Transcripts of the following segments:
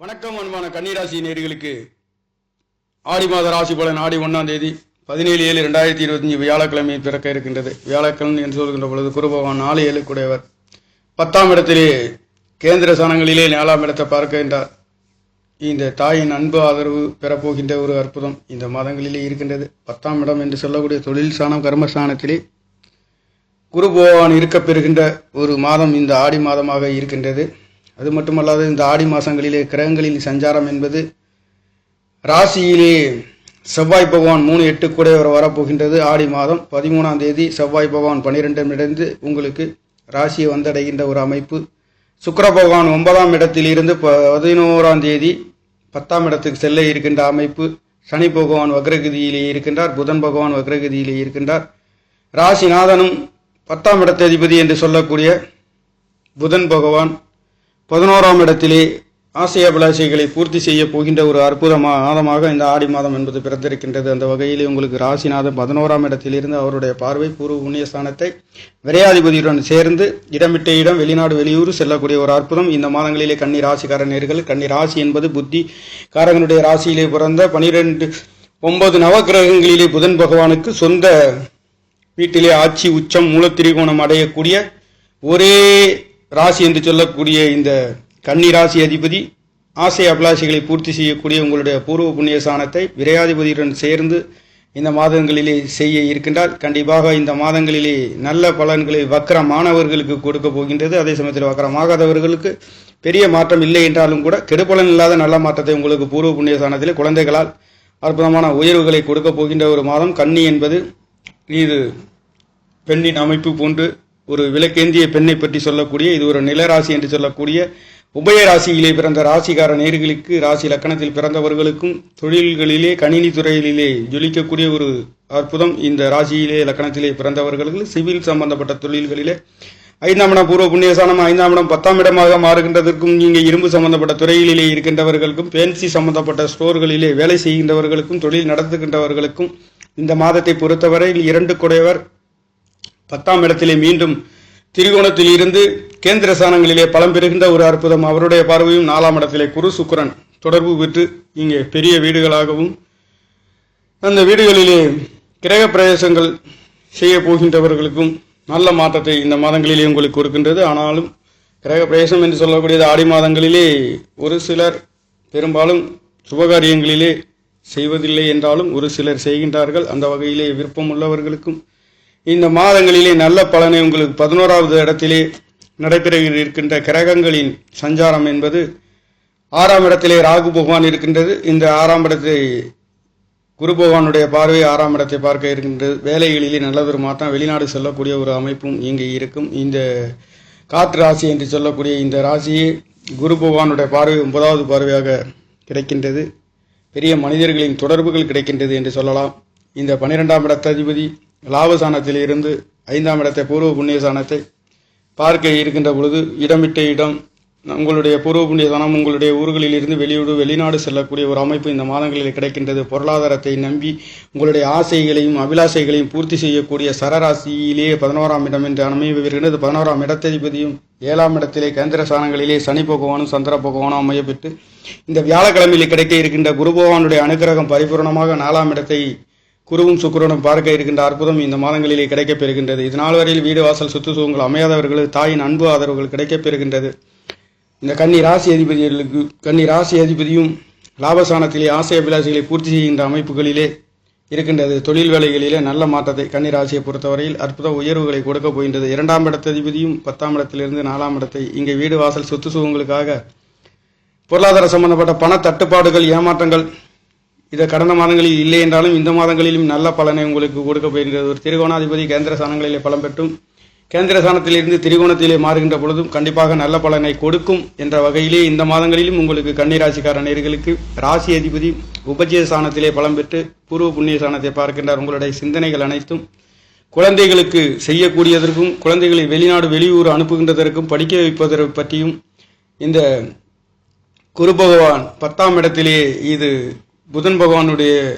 வணக்கம் அன்பான கன்னிராசி நேர்களுக்கு. ஆடி மாத ராசி பலன் ஆடி ஒன்றாம் தேதி பதினேழு ஏழு ரெண்டாயிரத்தி இருபத்தஞ்சு வியாழக்கிழமை பிறக்க இருக்கின்றது. வியாழக்கிழமை என்று சொல்கின்ற பொழுது குருபகவான் நாலு ஏழு கூடையவர் பத்தாம் இடத்திலே கேந்திர சனங்களிலே நாலாம் இடத்தை பார்க்கின்றார் இந்த தாயின் அன்பு ஆதரவு பெறப்போகின்ற ஒரு அற்புதம் இந்த மாதங்களிலே இருக்கின்றது. பத்தாம் இடம் என்று சொல்லக்கூடிய தொழில் சாணம் கர்மஸ்தானத்திலே குரு பகவான் இருக்கப்பெறுகின்ற ஒரு மாதம் இந்த ஆடி மாதமாக இருக்கின்றது. அது மட்டுமல்லாது இந்த ஆடி மாதங்களிலே கிரகங்களில் சஞ்சாரம் என்பது ராசியிலே செவ்வாய் பகவான் மூணு எட்டு கூட வர வரப்போகின்றது. ஆடி மாதம் பதிமூணாம் தேதி செவ்வாய் பகவான் பன்னிரெண்டாம் இடந்து உங்களுக்கு ராசியை வந்தடைகின்ற ஒரு அமைப்பு. சுக்கர பகவான் ஒன்பதாம் இடத்திலிருந்து பதினோராம் தேதி பத்தாம் இடத்துக்கு செல்ல இருக்கின்ற அமைப்பு. சனி பகவான் வக்ரகதியிலே இருக்கின்றார். புதன் பகவான் வக்ரகதியிலே இருக்கின்றார். ராசிநாதனும் பத்தாம் இடத்த அதிபதி என்று சொல்லக்கூடிய புதன் பகவான் பதினோராம் இடத்திலே ஆசை அபிலாஷைகளை பூர்த்தி செய்ய போகின்ற ஒரு அற்புதமான மாதமாக இந்த ஆடி மாதம் என்பது பிறந்திருக்கின்றது. அந்த வகையிலே உங்களுக்கு ராசிநாதன் பதினோராம் இடத்திலிருந்து அவருடைய பார்வை பூர்வ புண்ணியஸ்தானத்தை விரையாதிபதியுடன் சேர்ந்து இடமிட்ட இடம் வெளிநாடு வெளியூர் செல்லக்கூடிய ஒரு அற்புதம். இந்த மாதங்களிலே கன்னி ராசிக்கார நேர்கள் கன்னி ராசி என்பது புத்தி காரகனுடைய ராசியிலே பிறந்த பனிரெண்டு ஒன்பது நவக்கிரகங்களிலே புதன் பகவானுக்கு சொந்த வீட்டிலே ஆட்சி உச்சம் மூலத்திரிகோணம் அடையக்கூடிய ஒரே ராசி என்று சொல்லக்கூடிய இந்த கன்னி ராசி அதிபதி ஆசை அபிலாஷைகளை பூர்த்தி செய்யக்கூடிய உங்களுடைய பூர்வ புண்ணிய சாணத்தை விரையாதிபதியுடன் சேர்ந்து இந்த மாதங்களிலே செய்ய இருக்கின்றால் கண்டிப்பாக இந்த மாதங்களிலே நல்ல பலன்களை வக்கர மாணவர்களுக்கு கொடுக்க போகின்றது. அதே சமயத்தில் வக்கரமாகாதவர்களுக்கு பெரிய மாற்றம் இல்லை என்றாலும் கூட கெடுபலன் இல்லாத நல்ல மாற்றத்தை உங்களுக்கு பூர்வ புண்ணிய சாணத்தில் குழந்தைகளால் அற்புதமான உயர்வுகளை கொடுக்க போகின்ற ஒரு மாதம். கன்னி என்பது இது பெண்ணின் அமைப்பு போன்று ஒரு விலக்கேந்திய பெண்ணை பற்றி சொல்லக்கூடிய இது ஒரு நிலராசி என்று சொல்லக்கூடிய உபய ராசியிலே பிறந்த ராசிகார நேர்களுக்கு ராசி லக்கணத்தில் பிறந்தவர்களுக்கும் தொழில்களிலே கணினி துறையிலே ஜொலிக்கக்கூடிய ஒரு அற்புதம் இந்த ராசியிலே லக்கணத்திலே பிறந்தவர்களுக்கு. சிவில் சம்பந்தப்பட்ட தொழில்களிலே ஐந்தாம் இடம் பூர்வ புண்ணியசானம் ஐந்தாம் இடம் பத்தாம் இடமாக மாறுகின்றதற்கும் நீங்கள் இரும்பு சம்பந்தப்பட்ட துறையிலே இருக்கின்றவர்களுக்கும் பேன்சி சம்பந்தப்பட்ட ஸ்டோர்களிலே வேலை செய்கின்றவர்களுக்கும் தொழில் நடத்துகின்றவர்களுக்கும் இந்த மாதத்தை பொறுத்தவரையில் இரண்டு குடையவர் பத்தாம் இடத்திலே மீண்டும் திரிகோணத்தில் இருந்து கேந்திர ஸ்தானங்களிலே பலம் பெறுகின்ற ஒரு அற்புதம். அவருடைய பார்வையும் நாலாம் இடத்திலே குரு சுக்கரன் தொடர்பு பெற்று இங்கே பெரிய வீடுகளாகவும் அந்த வீடுகளிலே கிரக பிரவேசங்கள் செய்ய போகின்றவர்களுக்கும் நல்ல மாற்றத்தை இந்த மாதங்களிலே உங்களுக்கு கொடுக்கின்றது. ஆனாலும் கிரக பிரவேசம் என்று சொல்லக்கூடியது ஆடி மாதங்களிலே ஒரு சிலர் பெரும்பாலும் சுபகாரியங்களிலே செய்வதில்லை என்றாலும் ஒரு சிலர் செய்கின்றார்கள். அந்த வகையிலே விருப்பம் உள்ளவர்களுக்கும் இந்த மாதங்களிலே நல்ல பலனை உங்களுக்கு பதினோராவது இடத்திலே நடைபெற இருக்கின்ற கிரகங்களின் சஞ்சாரம் என்பது ஆறாம் இடத்திலே ராகு பகவான் இருக்கின்றது. இந்த ஆறாம் இடத்தை குரு பகவானுடைய பார்வை ஆறாம் இடத்தை பார்க்க இருக்கின்றது. வேலைகளிலே நல்லதொரு மாற்றம் வெளிநாடு செல்லக்கூடிய ஒரு அமைப்பும் இங்கே இருக்கும். இந்த காற்று ராசி என்று சொல்லக்கூடிய இந்த ராசியே குரு பகவானுடைய பார்வை ஒன்பதாவது பார்வையாக கிடைக்கின்றது. பெரிய மனிதர்களின் தொடர்புகள் கிடைக்கின்றது என்று சொல்லலாம். இந்த பன்னிரெண்டாம் இடத்ததிபதி லாபசானத்தில் இருந்து ஐந்தாம் இடத்தை பூர்வ புண்ணியசானத்தை பார்க்க இருக்கின்ற பொழுது இடமிட்ட இடம் உங்களுடைய பூர்வ புண்ணியதானம் உங்களுடைய ஊர்களில் இருந்து வெளியூடு வெளிநாடு செல்லக்கூடிய ஒரு அமைப்பு இந்த மாதங்களில் கிடைக்கின்றது. பொருளாதாரத்தை நம்பி உங்களுடைய ஆசைகளையும் அபிலாசைகளையும் பூர்த்தி செய்யக்கூடிய சரராசியிலே பதினோராம் இடம் என்று அமைவு பதினோராம் இடத்ததிபதியும் ஏழாம் இடத்திலே கேந்திர சாணங்களிலே சனி பகவானும் சந்திர பகவானும் அமையப்பெற்று இந்த வியாழக்கிழமையில் கிடைக்க இருக்கின்ற குரு பகவானுடைய அனுகிரகம் பரிபூர்ணமாக நாலாம் இடத்தை குருவும் சுக்கரனும் பார்க்க இருக்கின்ற அற்புதம் இந்த மாதங்களிலே கிடைக்கப் பெறுகின்றது. இது வரையில் வீடு வாசல் சொத்து சுகங்கள் அமையாதவர்களுக்கு தாயின் அன்பு ஆதரவுகள் கிடைக்கப் பெறுகின்றது. இந்த கன்னி ராசி அதிபதிகளுக்கு கன்னி ராசி அதிபதியும் லாபசானத்திலே ஆசை அபிலாசிகளை பூர்த்தி செய்கின்ற அமைப்புகளிலே இருக்கின்றது. தொழில் வேலைகளிலே நல்ல மாற்றத்தை கன்னி ராசியை பொறுத்தவரையில் அற்புத உயர்வுகளை கொடுக்க போகின்றது. இரண்டாம் இடத்ததிபதியும் பத்தாம் இடத்திலிருந்து நாலாம் இடத்தை இங்கே வீடு வாசல் சொத்து சுகங்களுக்காக பொருளாதார சம்பந்தப்பட்ட பண தட்டுப்பாடுகள் ஏமாற்றங்கள் இதை கடந்த மாதங்களில் இல்லை என்றாலும் இந்த மாதங்களிலும் நல்ல பலனை உங்களுக்கு கொடுக்க போகின்றது ஒரு திரிகோணாதிபதி கேந்திர ஸ்தானங்களிலே பலம் பெற்றும் கேந்திர ஸ்தானத்திலிருந்து திரிகோணத்திலே மாறுகின்ற பொழுதும் கண்டிப்பாக நல்ல பலனை கொடுக்கும் என்ற வகையிலே இந்த மாதங்களிலும் உங்களுக்கு கன்னிராசிக்கார நேர்களுக்கு ராசி அதிபதி உபஜய ஸ்தானத்திலே பலம் பெற்று பூர்வ புண்ணிய ஸ்தானத்தை பார்க்கின்றார். உங்களுடைய சிந்தனைகள் அனைத்தும் குழந்தைகளுக்கு செய்யக்கூடியதற்கும் குழந்தைகளை வெளிநாடு வெளியூர் அனுப்புகின்றதற்கும் படிக்க வைப்பதற்கு பற்றியும் இந்த குரு பகவான் பத்தாம் இடத்திலே இது புதன் பகவானுடைய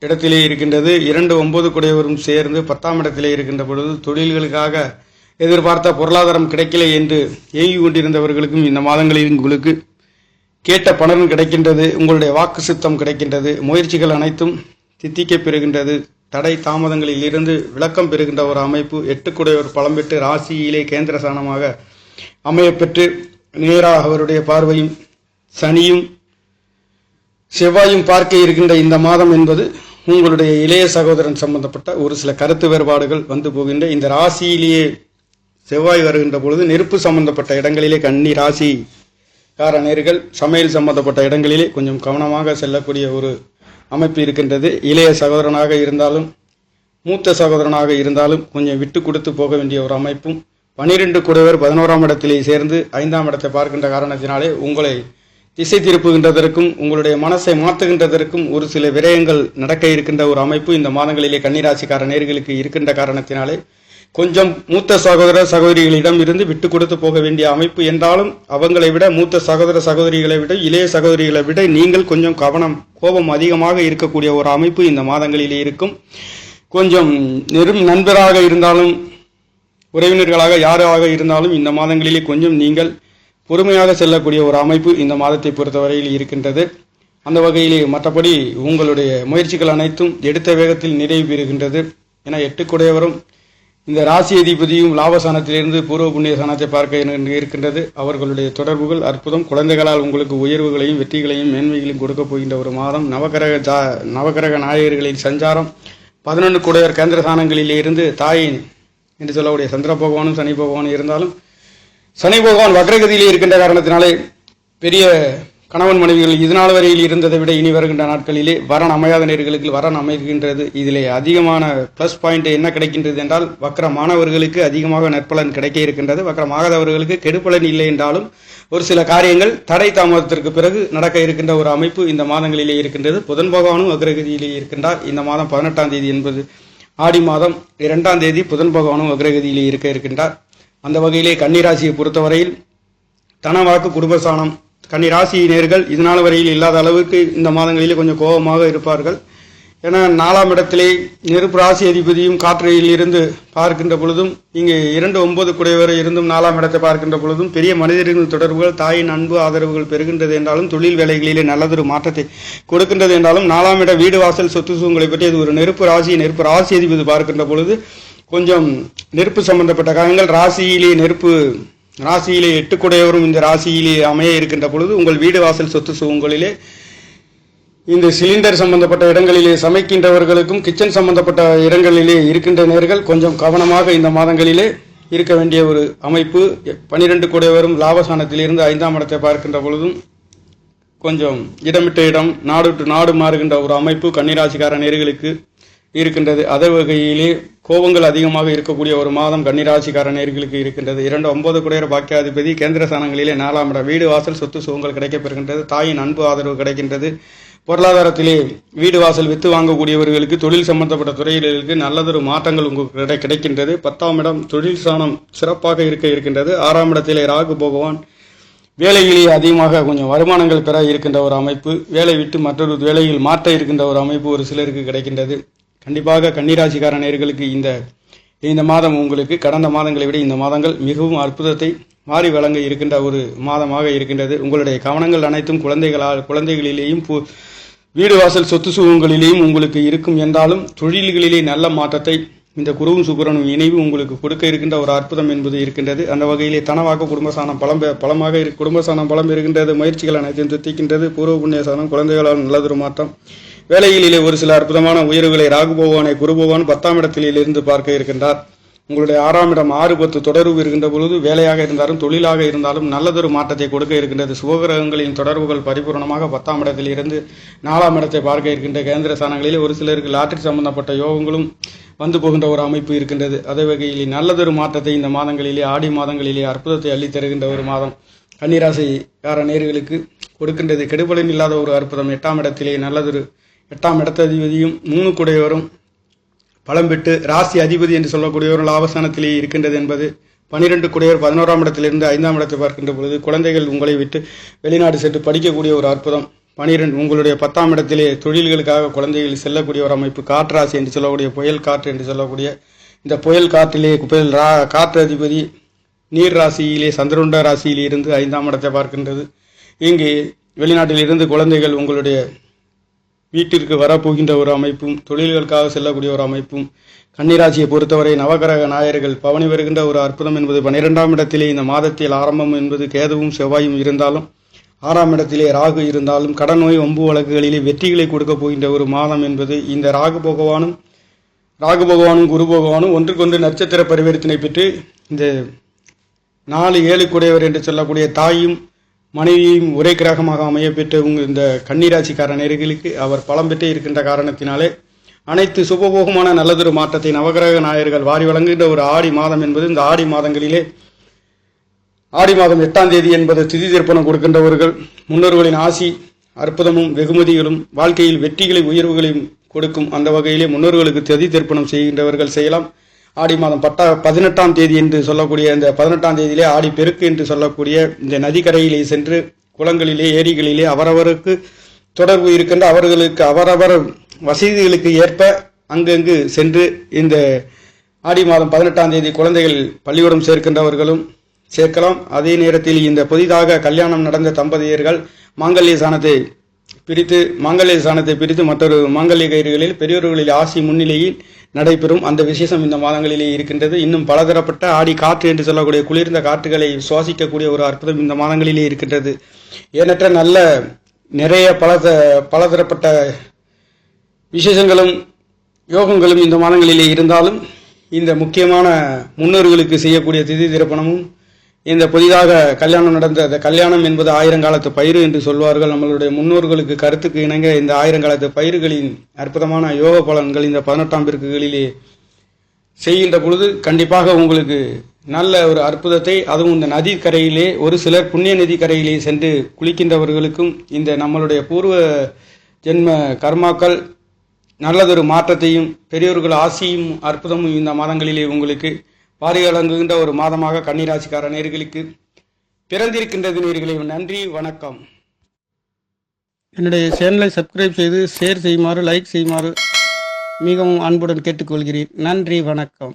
இடத்திலே இருக்கின்றது. இரண்டு ஒன்பது குடையவரும் சேர்ந்து பத்தாம் இடத்திலே இருக்கின்ற பொழுது தொழில்களுக்காக எதிர்பார்த்த பொருளாதாரம் கிடைக்கல என்று ஏங்கி கொண்டிருந்தவர்களுக்கும் இந்த மாதங்களில் உங்களுக்கு கேட்ட பணம் கிடைக்கின்றது. உங்களுடைய வாக்கு சித்தம் கிடைக்கின்றது. முயற்சிகள் அனைத்தும் தித்திக்கப் பெறுகின்றது. தடை தாமதங்களில் இருந்து விளக்கம் பெறுகின்ற ஒரு அமைப்பு. எட்டுக்குடையவர் பலம் பெற்று ராசியிலே கேந்திர சாணமாக அமையப்பெற்று நேராக அவருடைய பார்வையும் சனியும் செவ்வாயும் பார்க்க இருக்கின்ற இந்த மாதம் என்பது உங்களுடைய இளைய சகோதரன் சம்பந்தப்பட்ட ஒரு சில கருத்து வேறுபாடுகள் வந்து போகின்ற இந்த ராசியிலேயே செவ்வாய் வருகின்ற பொழுது நெருப்பு சம்பந்தப்பட்ட இடங்களிலே கன்னி ராசி காரநேர்கள் சமையல் சம்பந்தப்பட்ட இடங்களிலே கொஞ்சம் கவனமாக செல்லக்கூடிய ஒரு அமைப்பு இருக்கின்றது. இளைய சகோதரனாக இருந்தாலும் மூத்த சகோதரனாக இருந்தாலும் கொஞ்சம் விட்டு கொடுத்து போக வேண்டிய ஒரு அமைப்பும் பனிரெண்டு குடைவர் பதினோராம் இடத்திலே சேர்ந்து ஐந்தாம் இடத்தை பார்க்கின்ற காரணத்தினாலே உங்களை திசை திருப்புகின்றதற்கும் உங்களுடைய மனசை மாற்றுகின்றதற்கும் ஒரு சில விரயங்கள் நடக்க இருக்கின்ற ஒரு அமைப்பு இந்த மாதங்களிலே கன்னிராசிக்கார நேர்களுக்கு இருக்கின்ற காரணத்தினாலே கொஞ்சம் மூத்த சகோதர சகோதரிகளிடம் இருந்து விட்டு கொடுத்து போக வேண்டிய அமைப்பு என்றாலும் அவங்களை விட மூத்த சகோதர சகோதரிகளை விட இளைய சகோதரிகளை விட நீங்கள் கொஞ்சம் கவனம் கோபம் அதிகமாக இருக்கக்கூடிய ஒரு அமைப்பு இந்த மாதங்களிலே இருக்கும். கொஞ்சம் நெரும் நண்பராக இருந்தாலும் உறவினர்களாக யாராக இருந்தாலும் இந்த மாதங்களிலே கொஞ்சம் நீங்கள் பொறுமையாக செல்லக்கூடிய ஒரு அமைப்பு இந்த மாதத்தை பொறுத்தவரையில் இருக்கின்றது. அந்த வகையிலே மற்றபடி உங்களுடைய முயற்சிகள் அனைத்தும் எடுத்த வேகத்தில் நிறைவு பெறுகின்றது என எட்டுக்குடையவரும் இந்த ராசி அதிபதியும் லாபசானத்திலிருந்து பூர்வ புண்ணிய சானத்தை பார்க்க இருக்கின்றது. அவர்களுடைய தொடர்புகள் அற்புதம். குழந்தைகளால் உங்களுக்கு உயர்வுகளையும் வெற்றிகளையும் மேன்மைகளையும் கொடுக்க போகின்ற ஒரு மாதம். நவகிரக ஜா நவகிரக நாயகர்களின் சஞ்சாரம். பதினொன்று குடையர் கேந்திர ஸ்தானங்களிலே இருந்து தாயின் என்று சொல்லக்கூடிய சந்திர பகவானும் சனி பகவானும் இருந்தாலும் சனி பகவான் வக்ரகதியிலே இருக்கின்ற காரணத்தினாலே பெரிய கணவன் மனைவிகள் இதனால் வரையில் இருந்ததை விட இனி வருகின்ற நாட்களிலே வரன் அமையாத நேர்களுக்கு வரன் அமைகின்றது. இதிலே அதிகமான ப்ளஸ் பாயிண்ட் என்ன கிடைக்கின்றது என்றால் வக்கரமானவர்களுக்கு அதிகமாக நற்பலன் கிடைக்க இருக்கின்றது. வக்கரமாகாதவர்களுக்கு கெடுப்பலன் இல்லை என்றாலும் ஒரு சில காரியங்கள் தடை தாமதத்திற்கு பிறகு நடக்க இருக்கின்ற ஒரு அமைப்பு இந்த மாதங்களிலே இருக்கின்றது. புதன் பகவானும் அக்ரகதியிலே இருக்கின்றார். இந்த மாதம் பதினெட்டாம் தேதி என்பது ஆடி மாதம் இரண்டாம் தேதி புதன் பகவானும் அக்ரகதியிலே இருக்க இருக்கின்றார். அந்த வகையிலே கன்னிராசியை பொறுத்தவரையில் தன வாக்கு குடும்பஸ்தானம். கன்னிராசியினர்கள் இதனால் வரையில் இல்லாத அளவுக்கு இந்த மாதங்களிலே கொஞ்சம் கோபமாக இருப்பார்கள். ஏன்னா நாலாம் இடத்திலே நெருப்பு ராசி அதிபதியும் காற்றையில் இருந்து பார்க்கின்ற பொழுதும் இங்கே இரண்டு ஒன்பது குடைவரை இருந்தும் நாலாம் இடத்தை பார்க்கின்ற பொழுதும் பெரிய மனிதர்களின் தொடர்புகள் தாயின் அன்பு ஆதரவுகள் பெறுகின்றது என்றாலும் தொழில் வேலைகளிலே நல்லதொரு மாற்றத்தை கொடுக்கின்றது என்றாலும் நாலாம் இட வீடு வாசல் சொத்து சுகங்களை பற்றி அது ஒரு நெருப்பு ராசி நெருப்பு ராசி அதிபதி பார்க்கின்ற பொழுது கொஞ்சம் நெருப்பு சம்பந்தப்பட்ட காரியங்கள் ராசியிலே நெருப்பு ராசியிலே எட்டுக்குடையவரும் இந்த ராசியிலே அமைய இருக்கின்ற பொழுது உங்கள் வீடு வாசல் சொத்து சுகங்களிலே இந்த சிலிண்டர் சம்பந்தப்பட்ட இடங்களிலே சமைக்கின்றவர்களுக்கும் கிச்சன் சம்பந்தப்பட்ட இடங்களிலே இருக்கின்ற நேர்கள் கொஞ்சம் கவனமாக இந்த மாதங்களிலே இருக்க வேண்டிய ஒரு அமைப்பு பனிரெண்டு கூடையவரும் லாபசானத்திலிருந்து ஐந்தாம் இடத்தை பார்க்கின்ற பொழுதும் கொஞ்சம் இடமிட்ட இடம் நாடு நாடு மாறுகின்ற ஒரு அமைப்பு கன்னிராசிக்கார நேர்களுக்கு இருக்கின்றது. அதே வகையிலே கோபங்கள் அதிகமாக இருக்கக்கூடிய ஒரு மாதம் கன்னிராசிக்கார நேர்களுக்கு இருக்கின்றது. இரண்டு ஒன்பது குடையர் பாக்கியாதிபதி கேந்திர ஸ்தானங்களிலே நாலாம் இடம். வீடு வாசல் சொத்து சுகங்கள் கிடைக்கப்பெறுகின்றது. தாயின் அன்பு ஆதரவு கிடைக்கின்றது. பொருளாதாரத்திலே வீடு வாசல் வித்து வாங்கக்கூடியவர்களுக்கு தொழில் சம்பந்தப்பட்ட துறைகளுக்கு நல்லதொரு மாற்றங்கள் உங்களுக்கு கிடை- கிடைக்கின்றது. பத்தாம் இடம் தொழில் ஸ்தானம் சிறப்பாக இருக்க இருக்கின்றது. ஆறாம் இடத்திலே ராகு பகவான் வேலையிலேயே அதிகமாக கொஞ்சம் வருமானங்கள் பெற இருக்கின்ற ஒரு அமைப்பு. வேலை விட்டு மற்றொரு வேலையில் மாற்ற இருக்கின்ற ஒரு அமைப்பு ஒரு சிலருக்கு கிடைக்கின்றது. கண்டிப்பாக கன்னிராசிக்கார நேர்களுக்கு இந்த இந்த மாதம் உங்களுக்கு கடந்த மாதங்களை விட இந்த மாதங்கள் மிகவும் அற்புதத்தை மாறி வழங்க இருக்கின்ற ஒரு மாதமாக இருக்கின்றது. உங்களுடைய கவனங்கள் அனைத்தும் குழந்தைகளால் குழந்தைகளிலேயும் பு- வீடு வாசல் சொத்து சுகங்களிலேயும் உங்களுக்கு இருக்கும் என்றாலும் தொழில்களிலே நல்ல மாற்றத்தை இந்த குருவும் சுக்கிரனும் இணைவு உங்களுக்கு கொடுக்க இருக்கின்ற ஒரு அற்புதம் என்பது இருக்கின்றது. அந்த வகையிலே தனவாக்க குடும்பசானம் பலம் பலமாக குடும்பசானம் பலம் இருக்கின்றது. முயற்சிகள் அனைத்தையும் துத்திக்கின்றது பூர்வ புண்ணியசானம் குழந்தைகளால் நல்லதொரு மாற்றம். வேலைகளிலே ஒரு சில அற்புதமான உயர்வுகளை ராகு பகவானை குரு பகவான் பத்தாம் இடத்திலே இருந்து பார்க்க இருக்கின்றார். உங்களுடைய ஆறாம் இடம் ஆறு பத்து தொடர்பு இருக்கின்ற பொழுது வேலையாக இருந்தாலும் தொழிலாக இருந்தாலும் நல்லதொரு மாற்றத்தை கொடுக்க இருக்கின்றது. சுபகிரகங்களின் தொடர்புகள் பரிபூரணமாக பத்தாம் இடத்தில் இருந்து நாலாம் இடத்தை பார்க்க இருக்கின்ற கேந்திர ஸ்தானங்களிலே ஒரு சிலருக்கு லாட்டரி சம்பந்தப்பட்ட யோகங்களும் வந்து போகின்ற ஒரு அமைப்பு இருக்கின்றது. அதே வகையில் நல்லதொரு மாற்றத்தை இந்த மாதங்களிலே ஆடி மாதங்களிலே அற்புதத்தை அள்ளித்தருகின்ற ஒரு மாதம் கன்னிராசிக்கார நேர்களுக்கு கொடுக்கின்றது. கெடுபலன் இல்லாத ஒரு அற்புதம். எட்டாம் இடத்திலே நல்லதொரு எட்டாம் இடத்ததிபதியும் மூணு குடையோரும் பலம் ராசி அதிபதி என்று சொல்லக்கூடியவரும் லாபஸ்தானத்திலே இருக்கின்றது என்பது பனிரெண்டு குடையவர் பதினோராம் இடத்திலிருந்து ஐந்தாம் இடத்தை பார்க்கின்ற பொழுது குழந்தைகள் உங்களை விட்டு வெளிநாடு சென்று படிக்கக்கூடிய ஒரு அற்புதம். பனிரெண்டு உங்களுடைய பத்தாம் இடத்திலே தொழில்களுக்காக குழந்தைகள் செல்லக்கூடிய ஒரு அமைப்பு காற்றாசி என்று சொல்லக்கூடிய புயல் காற்று என்று சொல்லக்கூடிய இந்த புயல் காற்றிலே புயல் ரா காற்று அதிபதி நீர் ராசியிலே சந்திரண்ட ராசியிலிருந்து ஐந்தாம் இடத்தை பார்க்கின்றது. இங்கு வெளிநாட்டில் இருந்து குழந்தைகள் உங்களுடைய வீட்டிற்கு வரப்போகின்ற ஒரு அமைப்பும் தொழில்களுக்காக செல்லக்கூடிய ஒரு அமைப்பும் கன்னிராசியை பொறுத்தவரை நவகிரக நாயர்கள் பவனி வருகின்ற ஒரு அற்புதம் என்பது பன்னிரெண்டாம் இடத்திலே இந்த மாதத்தில் ஆரம்பம் என்பது கேதுவும் செவ்வாயும் இருந்தாலும் ஆறாம் இடத்திலே ராகு இருந்தாலும் கடன் நோய் ஒம்பு வழக்குகளிலே வெற்றிகளை கொடுக்க போகின்ற ஒரு மாதம் என்பது இந்த ராகு பகவானும் ராகு பகவானும் குரு பகவானும் ஒன்றுக்கொன்று நட்சத்திர பரிவர்த்தனை பெற்று இந்த நாலு ஏழு குடையவர் என்று சொல்லக்கூடிய தாயும் மனைவியும் ஒரே கிரகமாக அமைய பெற்ற இந்த கன்னிராசிக்கார நேர்களுக்கு அவர் பலம் பெற்றே இருக்கின்ற காரணத்தினாலே அனைத்து சுபபோகமான நல்லதொரு மாற்றத்தை நவகிரக நாயர்கள் வாரி வழங்குகின்ற ஒரு ஆடி மாதம் என்பது இந்த ஆடி மாதங்களிலே ஆடி மாதம் எட்டாம் தேதி என்பது திதி திருப்பணம் கொடுக்கின்றவர்கள் முன்னோர்களின் ஆசி அற்புதமும் வெகுமதிகளும் வாழ்க்கையில் வெற்றிகளை உயர்வுகளையும் கொடுக்கும் அந்த வகையிலே முன்னோர்களுக்கு திதி திருப்பணம் செய்கின்றவர்கள் செய்யலாம். ஆடி மாதம் பட்டா பதினெட்டாம் தேதி என்று சொல்லக்கூடிய இந்த பதினெட்டாம் தேதியிலே ஆடி பெருக்கு என்று சொல்லக்கூடிய இந்த நதிக்கரையிலே சென்று குளங்களிலே ஏரிகளிலே அவரவருக்கு தொடர்பு இருக்கின்ற அவர்களுக்கு அவரவர் வசதிகளுக்கு ஏற்ப அங்கங்கு சென்று இந்த ஆடி மாதம் பதினெட்டாம் தேதி குழந்தைகள் பள்ளிக்கூடம் சேர்க்கின்றவர்களும் சேர்க்கலாம். அதே நேரத்தில் இந்த புதிதாக கல்யாணம் நடந்த தம்பதியர்கள் மாங்கல்ய சாணத்தை பிரித்து மாங்கல்ய சாணத்தை பிரித்து மற்றொரு மாங்கல்ய கயிறுகளில் பெரியோர்களில் ஆசி முன்னிலையில் நடைபெறும் அந்த விசேஷம் இந்த மாதங்களிலே இருக்கின்றது. இன்னும் பலதரப்பட்ட ஆடி காற்று என்று சொல்லக்கூடிய குளிர்ந்த காற்றுகளை சுவாசிக்கக்கூடிய ஒரு அற்புதம் இந்த மாதங்களிலே இருக்கின்றது. ஏனற்ற நல்ல நிறைய பல பலதரப்பட்ட விசேஷங்களும் யோகங்களும் இந்த மாதங்களிலே இருந்தாலும் இந்த முக்கியமான முன்னோர்களுக்கு செய்யக்கூடிய திதி திரப்பணமும் இந்த புதிதாக கல்யாணம் நடந்த அந்த கல்யாணம் என்பது ஆயிரங்காலத்து பயிர் என்று சொல்வார்கள். நம்மளுடைய முன்னோர்களுக்கு கருத்துக்கு இணங்க இந்த ஆயிரங்காலத்து பயிர்களின் அற்புதமான யோக பலன்கள் இந்த பதினெட்டாம் பிறகுகளிலே செய்கின்ற பொழுது கண்டிப்பாக உங்களுக்கு நல்ல ஒரு அற்புதத்தை அதுவும் இந்த நதி கரையிலே ஒரு சிலர் புண்ணிய நதி கரையிலே சென்று குளிக்கின்றவர்களுக்கும் இந்த நம்மளுடைய பூர்வ ஜென்ம கர்மாக்கள் நல்லதொரு மாற்றத்தையும் பெரியோர்கள் ஆசியும் அற்புதமும் இந்த மாதங்களிலே உங்களுக்கு பாரிகளங்குகின்ற ஒரு மாதமாக கன்னிராசிக்கார நேர்களுக்கு பிறந்திருக்கின்றது நேர்களை நன்றி வணக்கம். என்னுடைய சேனலை சப்ஸ்கிரைப் செய்து ஷேர் செய்யுமாறு லைக் செய்யுமாறு மிகவும் அன்புடன் கேட்டுக்கொள்கிறேன். நன்றி வணக்கம்.